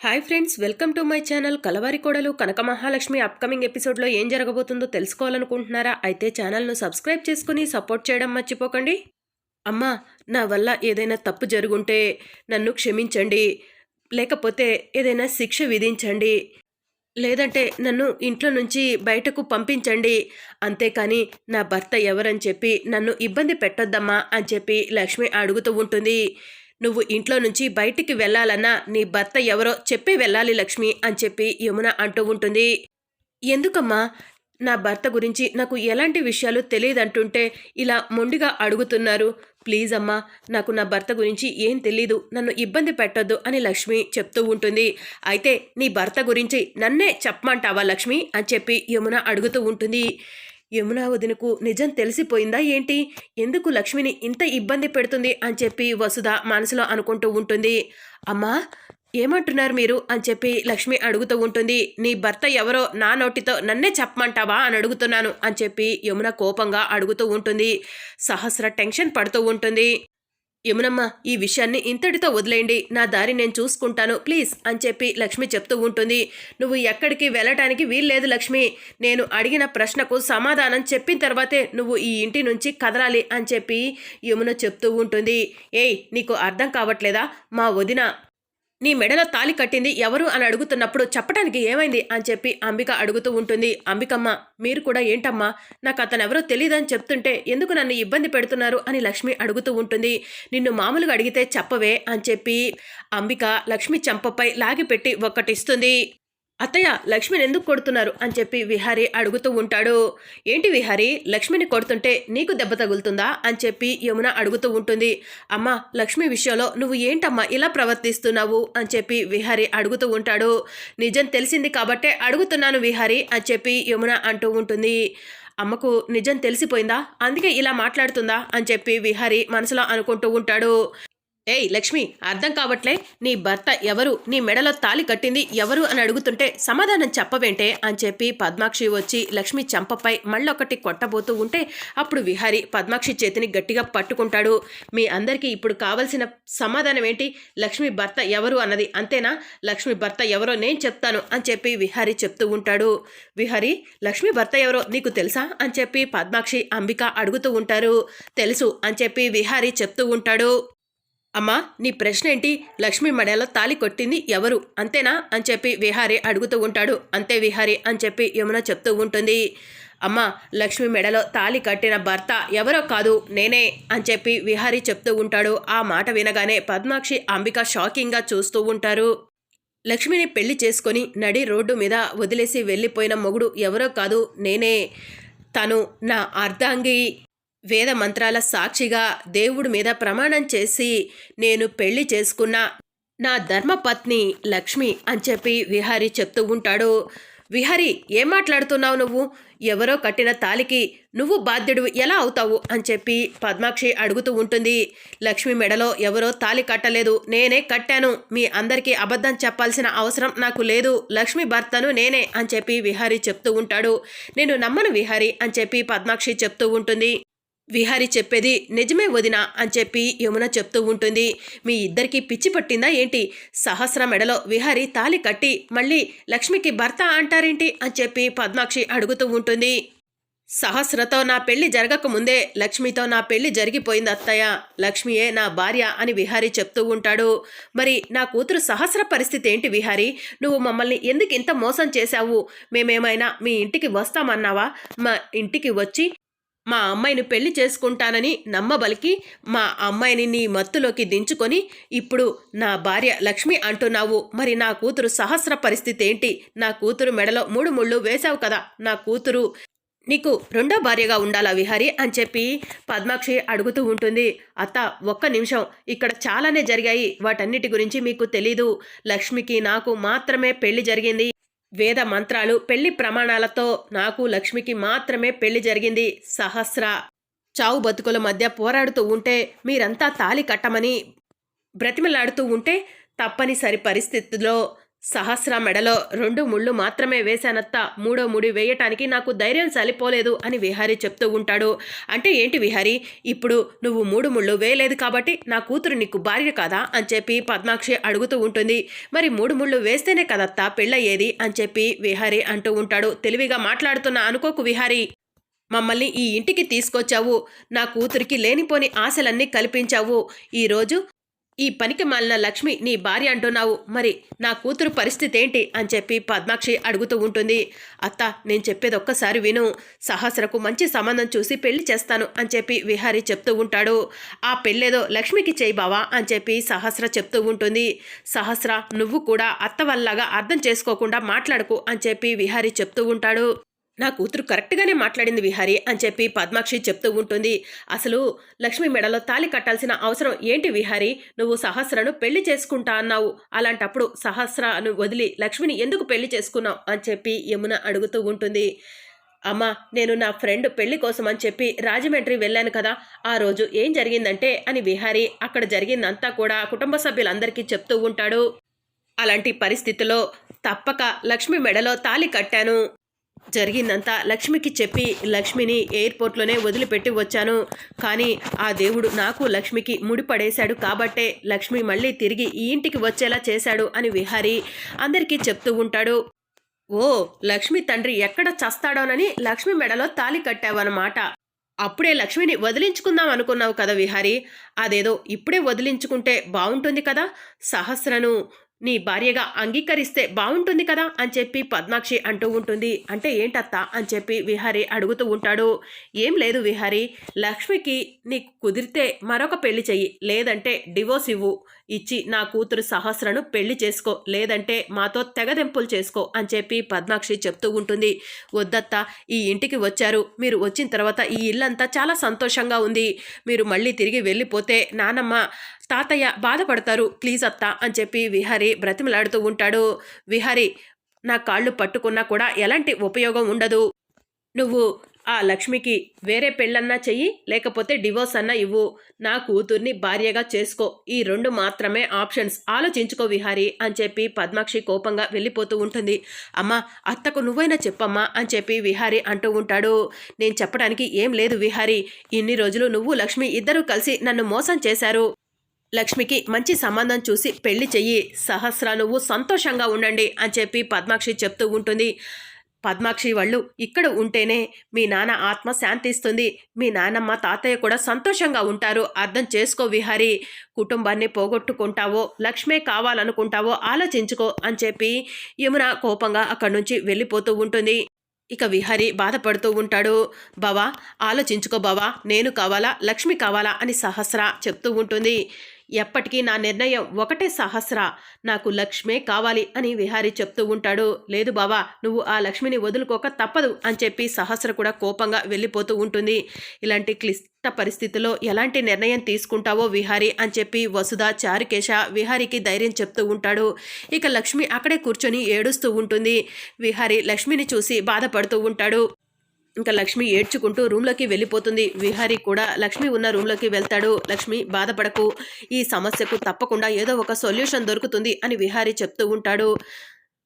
Hi friends welcome to my channel Kalavari Kodalu Kanaka Mahalakshmi upcoming ఎపిసోడ్లో ఏం జరగబోతుందో తెలుసుకోవాలనుకుంటున్నారా? అయితే ఛానల్ను సబ్స్క్రైబ్ చేసుకుని సపోర్ట్ చేయడం మర్చిపోకండి. అమ్మా నా వల్ల ఏదైనా తప్పు జరుగుంటే నన్ను క్షమించండి. లేకపోతే ఏదైనా శిక్ష విధించండి. లేదంటే నన్ను ఇంట్లో నుంచి బయటకు పంపించండి. అంతేకాని నా భర్త ఎవరని చెప్పి నన్ను ఇబ్బంది పెట్టొద్దమ్మా అని చెప్పి లక్ష్మి అడుగుతూ ఉంటుంది. నువ్వు ఇంట్లో నుంచి బయటికి వెళ్ళాలన్నా నీ భర్త ఎవరో చెప్పి వెళ్ళాలి లక్ష్మి అని చెప్పి యమున అంటూ ఉంటుంది. ఎందుకమ్మా? నా భర్త గురించి నాకు ఎలాంటి విషయాలు తెలియదంటుంటే ఇలా మొండిగా అడుగుతున్నారు. ప్లీజ్ అమ్మా నాకు నా భర్త గురించి ఏం తెలీదు నన్ను ఇబ్బంది పెట్టొద్దు అని లక్ష్మి చెప్తూ ఉంటుంది. అయితే నీ భర్త గురించి నన్నే చెప్పమంటావా లక్ష్మి అని చెప్పి యమున అడుగుతూ ఉంటుంది. యమునా వదినకు నిజం తెలిసిపోయిందా ఏంటి? ఎందుకు లక్ష్మిని ఇంత ఇబ్బంది పెడుతుంది అని చెప్పి వసుధ మనసులో అనుకుంటూ ఉంటుంది. అమ్మా ఏమంటున్నారు మీరు? అని చెప్పి లక్ష్మి అడుగుతూ ఉంటుంది. నీ భర్త ఎవరో నా నోటితో నన్నే చెప్పమంటావా అని అడుగుతున్నాను అని చెప్పి యమున కోపంగా అడుగుతూ ఉంటుంది. సహస్ర టెన్షన్ పడుతూ ఉంటుంది. యమునమ్మ ఈ విషయాన్ని ఇంతటితో వదిలేయండి. నా దారి నేను చూసుకుంటాను. ప్లీజ్ అని చెప్పి లక్ష్మి చెప్తూ ఉంటుంది. నువ్వు ఎక్కడికి వెళ్ళటానికి వీల్లేదు లక్ష్మి. నేను అడిగిన ప్రశ్నకు సమాధానం చెప్పిన తర్వాతే నువ్వు ఈ ఇంటి నుంచి కదలాలి అని చెప్పి యమున చెప్తూ ఉంటుంది. ఏయ్ నీకు అర్థం కావట్లేదా? మా వదిన నీ మెడలో తాలి కట్టింది ఎవరు అని అడుగుతున్నప్పుడు చెప్పడానికి ఏమైంది అని చెప్పి అంబిక అడుగుతూ ఉంటుంది. అంబికమ్మ మీరు కూడా ఏంటమ్మా? నాకు అతను ఎవరో తెలియదని చెప్తుంటే ఎందుకు నన్ను ఇబ్బంది పెడుతున్నారు అని లక్ష్మి అడుగుతూ ఉంటుంది. నిన్ను మామూలుగా అడిగితే చెప్పవే అని చెప్పి అంబిక లక్ష్మి చెంపపై లాగిపెట్టి ఒక్కటిస్తుంది. అత్తయ్య లక్ష్మిని ఎందుకు కొడుతున్నారు? అని చెప్పి విహారి అడుగుతూ ఉంటాడు. ఏంటి విహారి లక్ష్మిని కొడుతుంటే నీకు దెబ్బ తగులుతుందా? అని చెప్పి యమున అడుగుతూ ఉంటుంది. అమ్మ లక్ష్మి విషయంలో నువ్వు ఏంటమ్మా ఇలా ప్రవర్తిస్తున్నావు? అని చెప్పి విహారి అడుగుతూ ఉంటాడు. నిజం తెలిసింది కాబట్టే అడుగుతున్నాను విహారి అని చెప్పి యమున అంటూ ఉంటుంది. అమ్మకు నిజం తెలిసిపోయిందా? అందుకే ఇలా మాట్లాడుతుందా? అని చెప్పి విహారి మనసులో అనుకుంటూ ఉంటాడు. ఏయ్ లక్ష్మి అర్థం కావట్లే. నీ భర్త ఎవరు? నీ మెడలో తాలి కట్టింది ఎవరు అని అడుగుతుంటే సమాధానం చెప్పవేంటే అని చెప్పి పద్మాక్షి వచ్చి లక్ష్మి చంపపై మళ్ళొకటి కొట్టబోతూ ఉంటే అప్పుడు విహారి పద్మాక్షి చేతిని గట్టిగా పట్టుకుంటాడు. మీ అందరికీ ఇప్పుడు కావలసిన సమాధానం ఏంటి? లక్ష్మి భర్త ఎవరు అన్నది అంతేనా? లక్ష్మి భర్త ఎవరో నేను చెప్తాను అని చెప్పి విహారి చెప్తూ ఉంటాడు. విహారి లక్ష్మి భర్త ఎవరో నీకు తెలుసా? అని చెప్పి పద్మాక్షి అంబిక అడుగుతూ ఉంటారు. తెలుసు అని చెప్పి విహారి చెప్తూ ఉంటాడు. అమ్మా నీ ప్రశ్న ఏంటి లక్ష్మి మెడలో తాలి కొట్టింది ఎవరు? అంతేనా? అని చెప్పి విహారి అడుగుతూ ఉంటాడు. అంతే విహారి అని చెప్పి యమున చెప్తూ ఉంటుంది. అమ్మ లక్ష్మి మెడలో తాలి కట్టిన భర్త ఎవరో కాదు నేనే అని చెప్పి విహారి చెప్తూ ఉంటాడు. ఆ మాట వినగానే పద్మాక్షి అంబిక షాకింగ్గా చూస్తూ ఉంటారు. లక్ష్మిని పెళ్ళి చేసుకొని నడి రోడ్డు మీద వదిలేసి వెళ్ళిపోయిన మొగుడు ఎవరో కాదు నేనే. తను నా అర్ధాంగి. వేద మంత్రాల సాక్షిగా దేవుడి మీద ప్రమాణం చేసి నేను పెళ్ళి చేసుకున్న. నా ధర్మపత్ని లక్ష్మి అని చెప్పి విహారీ చెప్తూ ఉంటాడు. విహారీ ఏం మాట్లాడుతున్నావు నువ్వు? ఎవరో కట్టిన తాలికి నువ్వు బాధ్యుడు ఎలా అవుతావు? అని చెప్పి పద్మాక్షి అడుగుతూ ఉంటుంది. లక్ష్మి మెడలో ఎవరో తాలి కట్టలేదు. నేనే కట్టాను. మీ అందరికీ అబద్ధం చెప్పాల్సిన అవసరం నాకు లేదు. లక్ష్మి భర్తను నేనే అని చెప్పి విహారీ చెప్తూ ఉంటాడు. నేను నమ్మను విహారీ అని చెప్పి పద్మాక్షి చెప్తూ ఉంటుంది. విహారి చెప్పేది నిజమే వదినా అని చెప్పి యమున చెప్తూ ఉంటుంది. మీ ఇద్దరికి పిచ్చి పట్టిందా ఏంటి? సహస్ర మెడలో విహారి తాలి కట్టి మళ్ళీ లక్ష్మికి భర్త అంటారేంటి? అని చెప్పి పద్మాక్షి అడుగుతూ ఉంటుంది. సహస్రతో నా పెళ్ళి జరగకముందే లక్ష్మితో నా పెళ్ళి జరిగిపోయింది అత్తయ్య. లక్ష్మియే నా భార్య అని విహారీ చెప్తూ ఉంటాడు. మరి నా కూతురు సహస్ర పరిస్థితి ఏంటి విహారీ? నువ్వు మమ్మల్ని ఎందుకు ఇంత మోసం చేశావు? మేమేమైనా మీ ఇంటికి వస్తామన్నావా? మా ఇంటికి వచ్చి మా అమ్మాయిని పెళ్ళి చేసుకుంటానని నమ్మబలికి మా అమ్మాయిని నీ మత్తులోకి దించుకొని ఇప్పుడు నా భార్య లక్ష్మి అంటున్నావు. మరి నా కూతురు సహస్ర పరిస్థితి ఏంటి? నా కూతురు మెడలో మూడు ముళ్ళు వేశావు కదా. నా కూతురు నీకు రెండో భార్యగా ఉండాలా విహారీ? అని చెప్పి పద్మాక్షి అడుగుతూ ఉంటుంది. అత్త ఒక్క నిమిషం. ఇక్కడ చాలానే జరిగాయి. వాటన్నిటి గురించి మీకు తెలీదు. లక్ష్మికి నాకు మాత్రమే పెళ్ళి జరిగింది. వేద మంత్రాలు పెళ్ళి ప్రమాణాలతో నాకు లక్ష్మికి మాత్రమే పెళ్ళి జరిగింది. సహస్ర. చావు బతుకుల మధ్య పోరాడుతూ ఉంటే మీరంతా తాలి కట్టమని బ్రతిమలాడుతూ ఉంటే తప్పనిసరి పరిస్థితిలో సహస్ర మెడలో రెండు ముళ్ళు మాత్రమే వేశానత్త. మూడో ముడి వేయటానికి నాకు ధైర్యం సలిపోలేదు అని విహారీ చెప్తూ ఉంటాడు. అంటే ఏంటి విహారీ? ఇప్పుడు నువ్వు మూడు ముళ్ళు వేయలేదు కాబట్టి నా కూతురు నీకు భార్య కాదా? అని చెప్పి పద్మాక్షి అడుగుతూ ఉంటుంది. మరి మూడు ముళ్ళు వేస్తేనే కదత్తా పెళ్ళయ్యేది? అని చెప్పి విహారీ అంటూ ఉంటాడు. తెలివిగా మాట్లాడుతున్నా అనుకోకు విహారీ. మమ్మల్ని ఈ ఇంటికి తీసుకొచ్చావు. నా కూతురికి లేనిపోని ఆశలన్నీ కల్పించావు. ఈరోజు ఈ పనికి మాలిన లక్ష్మి నీ భార్య అంటున్నావు. మరి నా కూతురు పరిస్థితి ఏంటి? అని చెప్పి పద్మాక్షి అడుగుతూ ఉంటుంది. అత్త నేను చెప్పేది ఒక్కసారి విను. సహస్రకు మంచి సంబంధం చూసి పెళ్ళి చేస్తాను అని చెప్పి విహారీ చెప్తూ ఉంటాడు. ఆ పెళ్ళేదో లక్ష్మికి చేయి బావా అని చెప్పి సహస్ర చెప్తూ ఉంటుంది. సహస్ర నువ్వు కూడా అత్త వల్లగా అర్థం చేసుకోకుండా మాట్లాడకు అని చెప్పి విహారీ చెప్తూ ఉంటాడు. నా కూతురు కరెక్ట్గానే మాట్లాడింది విహారి అని చెప్పి పద్మాక్షి చెప్తూ ఉంటుంది. అసలు లక్ష్మి మెడలో తాలి కట్టాల్సిన అవసరం ఏంటి విహారి? నువ్వు సహస్రను పెళ్ళి చేసుకుంటా అన్నావు. అలాంటప్పుడు సహస్రను వదిలి లక్ష్మిని ఎందుకు పెళ్ళి చేసుకున్నావు? అని చెప్పి యమున అడుగుతూ ఉంటుంది. అమ్మా నేను నా ఫ్రెండ్ పెళ్ళి కోసం అని చెప్పి రాజమండ్రి వెళ్ళాను కదా. ఆ రోజు ఏం జరిగిందంటే అని విహారి అక్కడ జరిగిందంతా కూడా కుటుంబ సభ్యులందరికీ చెప్తూ ఉంటాడు. అలాంటి పరిస్థితిలో తప్పక లక్ష్మి మెడలో తాలి కట్టాను. జరిగిందంతా. లక్ష్మికి చెప్పి లక్ష్మిని ఎయిర్పోర్ట్లోనే వదిలిపెట్టి వచ్చాను. కానీ ఆ దేవుడు నాకు లక్ష్మికి ముడిపడేశాడు కాబట్టే లక్ష్మి మళ్ళీ తిరిగి ఈ ఇంటికి వచ్చేలా చేశాడు అని విహారి అందరికీ చెప్తూ ఉంటాడు. ఓ లక్ష్మి తండ్రి ఎక్కడ చస్తాడోనని లక్ష్మి మెడలో తాలి కట్టావన్నమాట. అప్పుడే లక్ష్మిని వదిలించుకుందాం అనుకున్నావు కదా విహారి. అదేదో ఇప్పుడే వదిలించుకుంటే బాగుంటుంది కదా. సహస్రను నీ భార్యగా అంగీకరిస్తే బాగుంటుంది కదా అని చెప్పి పద్మాక్షి అంటూ ఉంటుంది. అంటే ఏంటత్తా అని చెప్పి విహారి అడుగుతూ ఉంటాడు. ఏం లేదు విహారి లక్ష్మికి నీకు కుదిరితే మరొక పెళ్ళి చెయ్యి. లేదంటే డివోర్స్ ఇవ్వు. ఇచ్చి నా కూతురు సహస్రను పెళ్ళి చేసుకో లేదంటే మాతో తెగదెంపులు చేసుకో అని చెప్పి పద్మాక్షి చెప్తూ ఉంటుంది. వద్దత్త ఈ ఇంటికి వచ్చారు. మీరు వచ్చిన తర్వాత ఈ ఇల్లంతా చాలా సంతోషంగా ఉంది. మీరు మళ్ళీ తిరిగి వెళ్ళిపోతే నానమ్మ తాతయ్య బాధపడతారు. ప్లీజ్ అత్త అని చెప్పి విహారి బ్రతిమలాడుతూ ఉంటాడు. విహారి నా కాళ్ళు పట్టుకున్నా కూడా ఎలాంటి ఉపయోగం ఉండదు. నువ్వు ఆ లక్ష్మికి వేరే పెళ్ళన్నా చెయ్యి లేకపోతే డివోర్స్ అన్నా ఇవ్వు. నా కూతుర్ని భార్యగా చేసుకో. ఈ రెండు మాత్రమే ఆప్షన్స్. ఆలోచించుకో విహారి అని చెప్పి పద్మాక్షి కోపంగా వెళ్ళిపోతూ ఉంటుంది. అమ్మా అత్తకు నువ్వైనా చెప్పమ్మా అని చెప్పి విహారి అంటూ ఉంటాడు. నేను చెప్పడానికి ఏం లేదు విహారి. ఇన్ని రోజులు నువ్వు లక్ష్మి ఇద్దరూ కలిసి నన్ను మోసం చేశారు. లక్ష్మికి మంచి సంబంధం చూసి పెళ్ళి చెయ్యి. సహస్ర నువ్వు సంతోషంగా ఉండండి అని చెప్పి పద్మాక్షి చెప్తూ ఉంటుంది. పద్మాక్షి వాళ్ళు ఇక్కడ ఉంటేనే మీ నాన్న ఆత్మ శాంతిస్తుంది. మీ నాన్నమ్మ తాతయ్య కూడా సంతోషంగా ఉంటారు. అర్థం చేసుకో విహారి. కుటుంబాన్ని పోగొట్టుకుంటావో లక్ష్మే కావాలనుకుంటావో ఆలోచించుకో అని చెప్పి యమున కోపంగా అక్కడి నుంచి వెళ్ళిపోతూ ఉంటుంది. ఇక విహారి బాధపడుతూ ఉంటాడు. బావా ఆలోచించుకో బావా. నేను కావాలా? లక్ష్మి కావాలా? అని సహస్ర చెప్తూ ఉంటుంది. ఎప్పటికీ నా నిర్ణయం ఒకటే సహస్ర. నాకు లక్ష్మే కావాలి అని విహారి చెప్తూ ఉంటాడు. లేదు బావా నువ్వు ఆ లక్ష్మిని వదులుకోక తప్పదు అని చెప్పి సహస్ర కూడా కోపంగా వెళ్ళిపోతూ ఉంటుంది. ఇలాంటి క్లిష్ట పరిస్థితుల్లో ఎలాంటి నిర్ణయం తీసుకుంటావో విహారి అని చెప్పి వసుధ చారుకేశ విహారికి ధైర్యం చెప్తూ ఉంటాడు. ఇక లక్ష్మి అక్కడే కూర్చొని ఏడుస్తూ ఉంటుంది. విహారి లక్ష్మిని చూసి బాధపడుతూ ఉంటాడు. ఇంకా లక్ష్మి ఏడ్చుకుంటూ రూమ్లోకి వెళ్ళిపోతుంది. విహారీ కూడా లక్ష్మి ఉన్న రూమ్లోకి వెళ్తాడు. లక్ష్మి బాధపడకు. ఈ సమస్యకు తప్పకుండా ఏదో ఒక సొల్యూషన్ దొరుకుతుంది అని విహారీ చెప్తూ ఉంటాడు.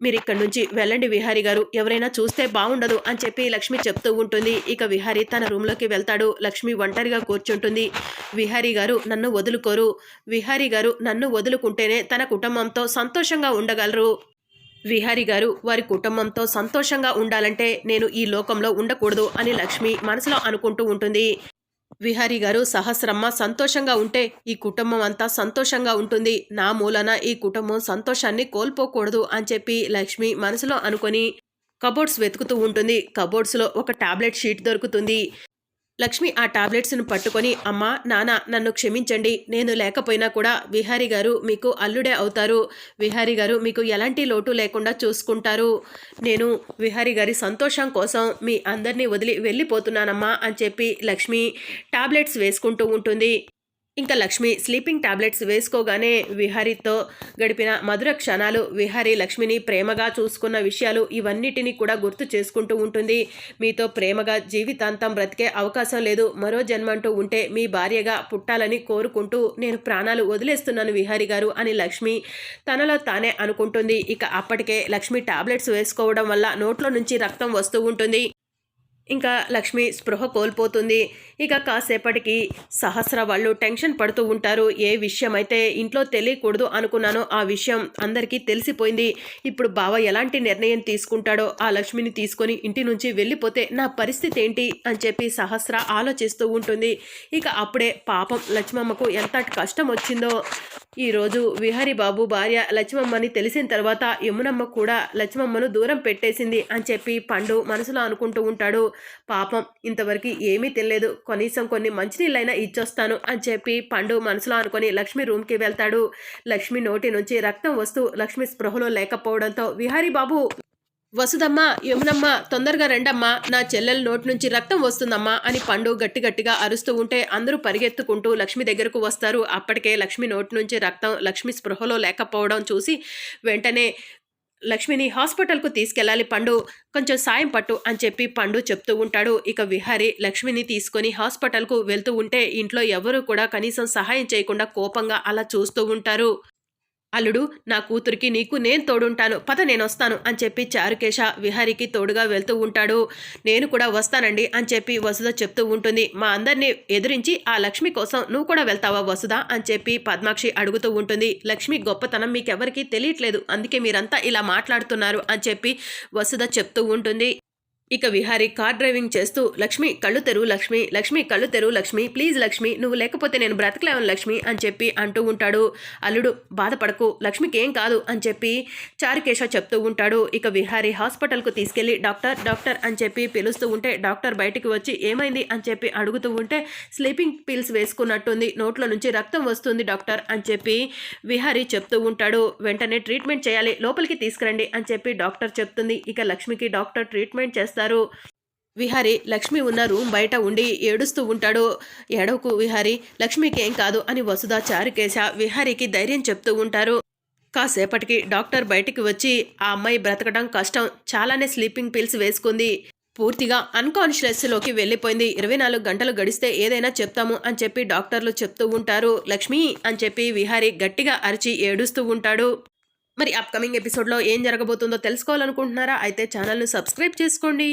మీరు ఇక్కడి నుంచి వెళ్ళండి విహారి గారు. ఎవరైనా చూస్తే బాగుండదు అని చెప్పి లక్ష్మి చెప్తూ ఉంటుంది. ఇక విహారి తన రూమ్లోకి వెళ్తాడు. లక్ష్మి ఒంటరిగా కూర్చుంటుంది. విహారి గారు నన్ను వదులుకోరు. విహారి గారు నన్ను వదులుకుంటేనే తన కుటుంబంతో సంతోషంగా ఉండగలరు. విహారి గారు వారి కుటుంబంతో సంతోషంగా ఉండాలంటే నేను ఈ లోకంలో ఉండకూడదు అని లక్ష్మి మనసులో అనుకుంటూ ఉంటుంది. విహారి గారు సహస్రమ్మ సంతోషంగా ఉంటే ఈ కుటుంబం అంతా సంతోషంగా ఉంటుంది. నా మూలన ఈ కుటుంబం సంతోషాన్ని కోల్పోకూడదు అని చెప్పి లక్ష్మి మనసులో అనుకొని కబోర్డ్స్ వెతుకుతూ ఉంటుంది. కబోర్డ్స్లో ఒక టాబ్లెట్ షీట్ దొరుకుతుంది. లక్ష్మి ఆ టాబ్లెట్స్ను పట్టుకొని అమ్మా నాన్న నన్ను క్షమించండి. నేను లేకపోయినా కూడా విహారీ గారు మీకు అల్లుడే అవుతారు. విహారీ గారు మీకు ఎలాంటి లోటు లేకుండా చూసుకుంటారు. నేను విహారీ గారి సంతోషం కోసం మీ అందరినీ వదిలి వెళ్ళిపోతున్నానమ్మా అని చెప్పి లక్ష్మి టాబ్లెట్స్ వేసుకుంటూ ఉంటుంది. ఇంకా లక్ష్మి స్లీపింగ్ టాబ్లెట్స్ వేసుకోగానే విహారీతో గడిపిన మధుర క్షణాలు విహారీ లక్ష్మిని ప్రేమగా చూసుకున్న విషయాలు ఇవన్నిటినీ కూడా గుర్తు చేసుకుంటూ ఉంటుంది. మీతో ప్రేమగా జీవితాంతం బ్రతికే అవకాశం లేదు. మరో జన్మంటూ ఉంటే మీ భార్యగా పుట్టాలని కోరుకుంటూ నేను ప్రాణాలు వదిలేస్తున్నాను విహారీ గారు అని లక్ష్మి తనలో తానే అనుకుంటుంది. ఇక అప్పటికే లక్ష్మి టాబ్లెట్స్ వేసుకోవడం వల్ల నోట్లో నుంచి రక్తం వస్తూ ఉంటుంది. ఇంకా లక్ష్మి స్పృహ కోల్పోతుంది. ఇక కాసేపటికి సహస్ర వాళ్ళు టెన్షన్ పడుతూ ఉంటారు. ఏ విషయం అయితే ఇంట్లో తెలియకూడదు అనుకున్నానో ఆ విషయం అందరికీ తెలిసిపోయింది. ఇప్పుడు బావ ఎలాంటి నిర్ణయం తీసుకుంటాడో ఆ లక్ష్మిని తీసుకొని ఇంటి నుంచి వెళ్ళిపోతే నా పరిస్థితి ఏంటి అని చెప్పి సహస్ర ఆలోచిస్తూ ఉంటుంది. ఇక అప్పుడే పాపం లక్ష్మమ్మకు ఎంత కష్టం వచ్చిందో ఈరోజు విహారీబాబు భార్య లక్ష్మమ్మని తెలిసిన తర్వాత యమునమ్మ కూడా లక్ష్మమ్మను దూరం పెట్టేసింది అని చెప్పి పండు మనసులో అనుకుంటూ ఉంటాడు. పాపం ఇంతవరకు ఏమీ తెలియదు కనీసం కొన్ని మంచినీళ్ళైనా ఇచ్చొస్తాను అని చెప్పి పండు మనసులో అనుకొని లక్ష్మి రూమ్కి వెళ్తాడు. లక్ష్మి నోటి నుంచి రక్తం వస్తూ లక్ష్మి స్పృహలో లేకపోవడంతో విహారీబాబు వసుదమ్మ యమునమ్మ తొందరగా రెండమ్మా నా చెల్లెల నోటి నుంచి రక్తం వస్తుందమ్మా అని పండు గట్టి గట్టిగా అరుస్తూ ఉంటే అందరూ పరిగెత్తుకుంటూ లక్ష్మి దగ్గరకు వస్తారు. అప్పటికే లక్ష్మి నోటి నుంచి రక్తం లక్ష్మి స్పృహలో లేకపోవడం చూసి వెంటనే లక్ష్మిని హాస్పిటల్కు తీసుకెళ్ళాలి పండు కొంచెం సాయం పట్టు అని చెప్పి పండు చెప్తూ ఉంటాడు. ఇక విహారి లక్ష్మిని తీసుకొని హాస్పిటల్కు వెళ్తూ ఉంటే ఇంట్లో ఎవరూ కూడా కనీసం సహాయం చేయకుండా కోపంగా అలా చూస్తూ ఉంటారు. అల్లుడు నా కూతురికి నీకు నేను తోడుంటాను. పద నేను వస్తాను అని చెప్పి చారుకేశ విహారికి తోడుగా వెళ్తూ ఉంటాడు. నేను కూడా వస్తానండి అని చెప్పి వసుధ చెప్తూ ఉంటుంది. మా అందరినీ ఎదిరించి ఆ లక్ష్మి కోసం నువ్వు కూడా వెళ్తావా వసుధ అని చెప్పి పద్మాక్షి అడుగుతూ ఉంటుంది. లక్ష్మి గొప్పతనం మీకెవరికీ తెలియట్లేదు. అందుకే మీరంతా ఇలా మాట్లాడుతున్నారు అని చెప్పి వసుధ చెప్తూ ఉంటుంది. ఇక విహారీ కార్ డ్రైవింగ్ చేస్తూ లక్ష్మి కళ్ళు తెరువు లక్ష్మి లక్ష్మి కళ్ళు తెరువు లక్ష్మి ప్లీజ్ లక్ష్మి నువ్వు లేకపోతే నేను బ్రతకలేవను లక్ష్మి అని చెప్పి అంటూ ఉంటాడు. అల్లుడు బాధపడకు లక్ష్మికి ఏం కాదు అని చెప్పి చారుకేశ చెప్తూ ఉంటాడు. ఇక విహారీ హాస్పిటల్కు తీసుకెళ్ళి డాక్టర్ డాక్టర్ అని చెప్పి పిలుస్తూ ఉంటే డాక్టర్ బయటికి వచ్చి ఏమైంది అని చెప్పి అడుగుతూ ఉంటే స్లీపింగ్ పిల్స్ వేసుకున్నట్టుంది నోట్లో నుంచి రక్తం వస్తుంది డాక్టర్ అని చెప్పి విహారీ చెప్తూ ఉంటాడు. వెంటనే ట్రీట్మెంట్ చేయాలి లోపలికి తీసుకురండి అని చెప్పి డాక్టర్ చెప్తుంది. ఇక లక్ష్మికి డాక్టర్ ట్రీట్మెంట్ చేస్తారు. విహారి లక్ష్మి ఉన్న రూమ్ బయట ఉండి ఏడుస్తూ ఉంటాడు. ఏడవకు విహారి లక్ష్మికి ఏం కాదు అని వసుధ చారుకేశ విహారికి ధైర్యం చెప్తూ ఉంటారు. కాసేపటికి డాక్టర్ బయటికి వచ్చి ఆ అమ్మాయి బ్రతకడం కష్టం చాలానే స్లీపింగ్ పిల్స్ వేసుకుంది. పూర్తిగా అన్కాన్షియస్లోకి వెళ్ళిపోయింది. ఇరవై నాలుగు గంటలు గడిస్తే ఏదైనా చెప్తాము అని చెప్పి డాక్టర్లు చెప్తూ ఉంటారు. లక్ష్మి అని చెప్పి విహారి గట్టిగా అరిచి ఏడుస్తూ ఉంటాడు. మరి అప్కమింగ్ ఎపిసోడ్లో ఏం జరగబోతుందో తెలుసుకోవాలనుకుంటున్నారా? అయితే ఛానల్ను సబ్స్క్రైబ్ చేసుకోండి.